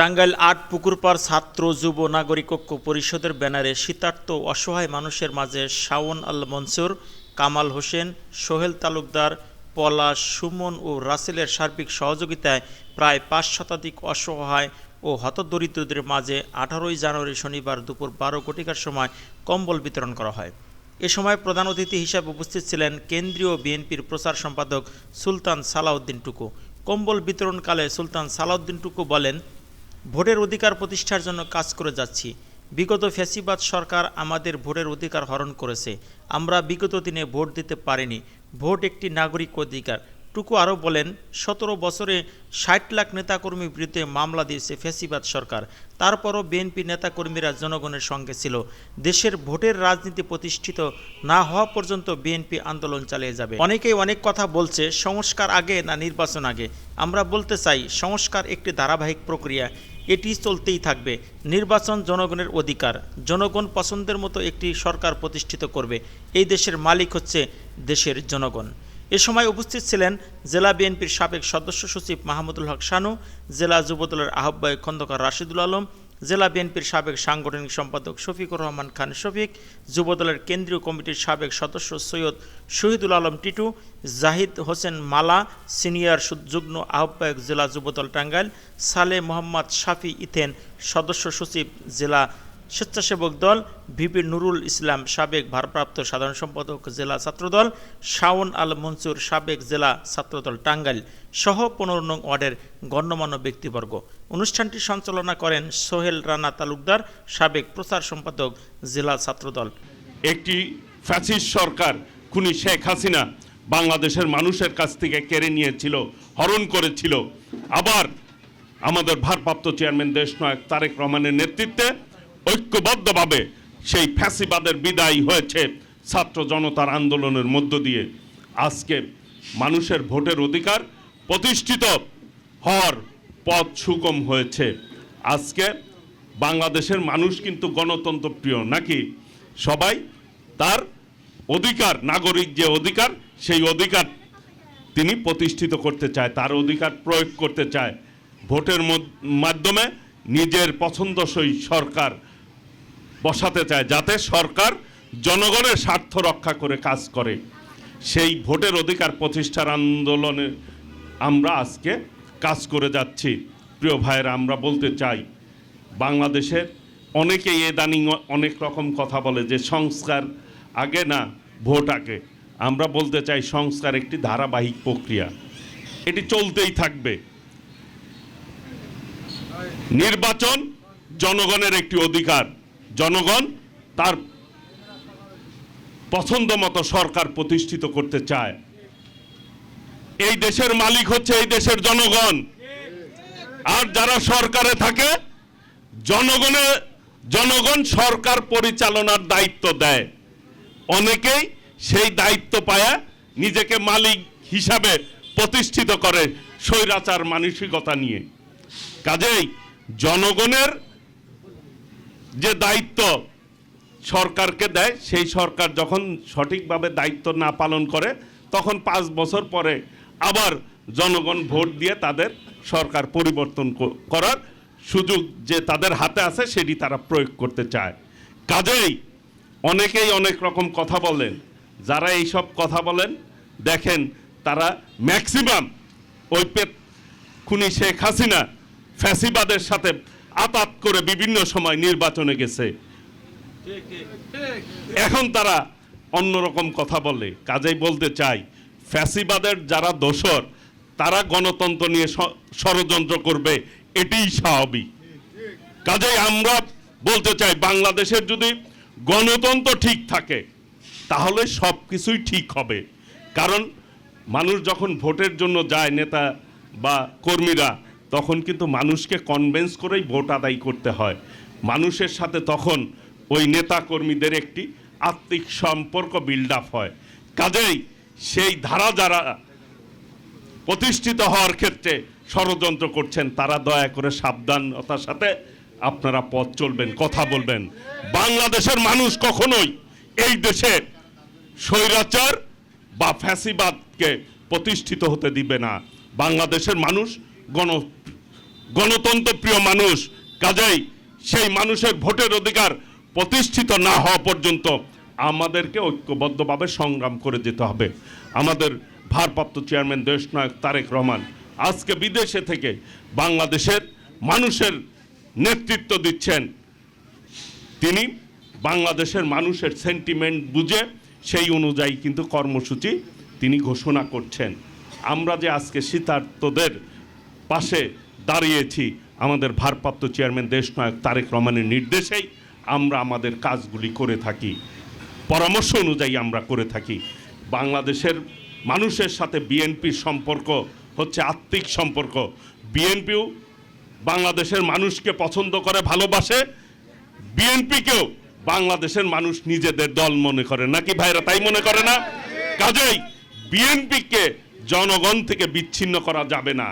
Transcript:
টাঙ্গাইল আট পুকুরপার ছাত্র, যুব, নাগরিক ঐক্য পরিষদের ব্যানারে শীতার্ত অসহায় মানুষের মাঝে শাওন আল মনসুর, কামাল হোসেন, সোহেল তালুকদার পলাশ সুমন ও রাসেলের সার্বিক সহযোগিতায় প্রায় পাঁচ শতাধিক অসহায় ও হতদরিদ্রদের মাঝে আঠারোই জানুয়ারি শনিবার দুপুর বারো কোটিকার সময় কম্বল বিতরণ করা হয়। এ সময় প্রধান অতিথি হিসাবে উপস্থিত ছিলেন কেন্দ্রীয় বিএনপির প্রচার সম্পাদক সুলতান সালাউদ্দিন টুকু। কম্বল বিতরণকালে সুলতান সালাউদ্দিন টুকু বলেন ভোটের অধিকার প্রতিষ্ঠার জন্য কাজ করে যাচ্ছি। বিগত ফ্যাসিবাদ সরকার আমাদের ভোটের অধিকার হরণ করেছে। আমরা বিগত দিনে ভোট দিতে পারিনি। ভোট একটি নাগরিক অধিকার। টুকু আরও বলেন, সতেরো বছরে ষাট লাখ নেতাকর্মীর বিরুদ্ধে মামলা দিয়েছে ফ্যাসিবাদ সরকার। তারপরও বিএনপি নেতাকর্মীরা জনগণের সঙ্গে ছিল। দেশের ভোটের রাজনীতি প্রতিষ্ঠিত না হওয়া পর্যন্ত বিএনপি আন্দোলন চালিয়ে যাবে। অনেকেই অনেক কথা বলছে, সংস্কার আগে না নির্বাচন আগে। আমরা বলতে চাই, সংস্কার একটি ধারাবাহিক প্রক্রিয়া। এটি চলতেই থাকবে। নির্বাচন জনগণের অধিকার। জনগণ পছন্দের মতো একটি সরকার প্রতিষ্ঠিত করবে। এই দেশের মালিক হচ্ছে দেশের জনগণ। এ সময় উপস্থিত ছিলেন জেলা বিএনপির সাবেক সদস্য সচিব মাহমুদুল হক শানু, জেলা যুবদলের আহ্বায়ক খন্দকার রাশিদুল আলম, জেলা বিএনপির সাবেক সাংগঠনিক সম্পাদক শফিকুর রহমান খান শফিক, যুবদলের কেন্দ্রীয় কমিটির সাবেক সদস্য সৈয়দ শহীদুল আলম টিটু, জাহিদ হোসেন মালা, সিনিয়র যুগ্ম আহ্বায়ক জেলা যুবদল টাঙ্গাইল, সালে মোহাম্মদ শাফি ইথেন সদস্য সচিব জেলা স্বেচ্ছাসেবক দল, ভিপি নুরুল ইসলাম সাবেক ভারপ্রাপ্ত সাধারণ সম্পাদক, জেলা ছাত্রদল, শাওন আল মনসুর সাবেক জেলা ছাত্রদল, টাঙ্গাইল সহ পনেরো নং ওয়ার্ডের গণ্যমান্য ব্যক্তিবর্গ। অনুষ্ঠানটি সঞ্চালনা করেন সোহেল রানা তালুকদার, সাবেক প্রচার সম্পাদক, জেলা ছাত্রদল। একটি ফ্যাসিস্ট সরকার খুনি শেখ হাসিনা বাংলাদেশের মানুষের কাছ থেকে কেড়ে নিয়েছিল, হরণ করেছিল। আবার আমাদের ভারপ্রাপ্ত চেয়ারম্যান দেশনায়ক তারেক রহমানের নেতৃত্বে ঐক্যবদ্ধভাবে সেই ফ্যাসিবাদের বিদায় হয়েছে ছাত্র জনতার আন্দোলনের মধ্য দিয়ে। আজকে মানুষের ভোটের অধিকার প্রতিষ্ঠিত হওয়ার পথ সুগম হয়েছে। আজকে বাংলাদেশের মানুষ কিন্তু গণতন্ত্র প্রিয় নাকি? সবাই তার অধিকার, নাগরিক যে অধিকার, সেই অধিকার তিনি প্রতিষ্ঠিত করতে চায়, তার অধিকার প্রয়োগ করতে চায়। ভোটের মাধ্যমে নিজের পছন্দসই সরকার বসাতে চায়, যাতে সরকার জনগণের স্বার্থ রক্ষা করে কাজ করে। সেই ভোটের অধিকার প্রতিষ্ঠার আন্দোলনে আমরা আজকে কাজ করে যাচ্ছি। প্রিয় ভাইয়েরা, আমরা বলতে চাই, বাংলাদেশের অনেকেই এদানিং অনেক রকম কথা বলে যে সংস্কার আগে না, ভোট আগে। আমরা বলতে চাই, সংস্কার একটি ধারাবাহিক প্রক্রিয়া। এটি চলতেই থাকবে। নির্বাচন জনগণের একটি অধিকার। জনগণ তার পছন্দ মতো সরকার প্রতিষ্ঠিত করতে চায়। এই দেশের মালিক হচ্ছে এই দেশের জনগণ। আর যারা সরকারে থাকে জনগণের জনগণ সরকার পরিচালনার দায়িত্ব দেয়। অনেকেই সেই দায়িত্ব পায়া নিজেকে মালিক হিসাবে প্রতিষ্ঠিত করে স্বৈরাচার মানসিকতা নিয়ে। কাজেই জনগণের যে দায়িত্ব সরকারকে দেয়, সেই সরকার যখন সঠিকভাবে দায়িত্ব না পালন করে, তখন পাঁচ বছর পরে আবার জনগণ ভোট দিয়ে তাদের সরকার পরিবর্তন করার সুযোগ যে তাদের হাতে আছে, সেটি তারা প্রয়োগ করতে চায়। কাজেই অনেকেই অনেক রকম কথা বলেন। যারা এইসব কথা বলেন, দেখেন তারা ম্যাক্সিমাম ওই পেট খুনি শেখ হাসিনা ফ্যাসিবাদের সাথে আতাত করে বিভিন্ন সময় নির্বাচনে গেছে। এখন তারা অন্যরকম কথা বলে। কাজেই বলতে চাই, ফ্যাসিবাদের যারা দোসর তারা গণতন্ত্র নিয়ে ষড়যন্ত্র করবে, এটিই স্বাভাবিক। কাজেই আমরা বলতে চাই, বাংলাদেশের যদি গণতন্ত্র ঠিক থাকে, তাহলে সব কিছুই ঠিক হবে। কারণ মানুষ যখন ভোটের জন্য যায় নেতা বা কর্মীরা তখন কিন্তু মানুষকে কনভেন্স করেই ভোট আদায় করতে হয়। মানুষের সাথে তখন ওই নেতা কর্মীদের একটি আত্মিক সম্পর্ক বিল্ড আপ হয়। কাজেই সেই ধারা যারা প্রতিষ্ঠিত হওয়ার ক্ষেত্রে ষড়যন্ত্র করছেন, তারা দয়া করে সাবধানতার সাথে আপনারা পথ চলবেন, কথা বলবেন। বাংলাদেশের মানুষ কখনোই এই দেশে স্বৈরাচার বা ফ্যাসিবাদকে প্রতিষ্ঠিত হতে দিবে না। বাংলাদেশের মানুষ গণ, গণতন্ত্র প্রিয় মানুষ, কাজেই সেই মানুষের ভোটের অধিকার প্রতিষ্ঠিত না হওয়া পর্যন্ত আমাদেরকে ঐক্যবদ্ধভাবে সংগ্রাম করে যেতে হবে। আমাদের ভারপ্রাপ্ত চেয়ারম্যান দেশনায়ক তারেক রহমান আজকে বিদেশে থেকে বাংলাদেশের মানুষের নেতৃত্ব দিচ্ছেন। তিনি বাংলাদেশের মানুষের সেন্টিমেন্ট বুঝে সেই অনুযায়ী কিন্তু কর্মসূচি তিনি ঘোষণা করছেন। আমরা যে আজকে শীতার্তদের পাশে দাঁড়িয়েছি আমাদের ভারপ্রাপ্ত চেয়ারম্যান দেশনায়ক তারেক রহমানের নির্দেশেই আমরা আমাদের কাজগুলি করে থাকি। পরামর্শ অনুযায়ী আমরা করে থাকি। বাংলাদেশের মানুষের সাথে বিএনপির সম্পর্ক হচ্ছে আত্মিক সম্পর্ক। বিএনপিও বাংলাদেশের মানুষকে পছন্দ করে, ভালোবাসে। বিএনপিকেও বাংলাদেশের মানুষ নিজেদের দল মনে করে। নাকি ভাইরা তাই মনে করে না? কাজেই বিএনপিকে জনগণ থেকে বিচ্ছিন্ন করা যাবে না।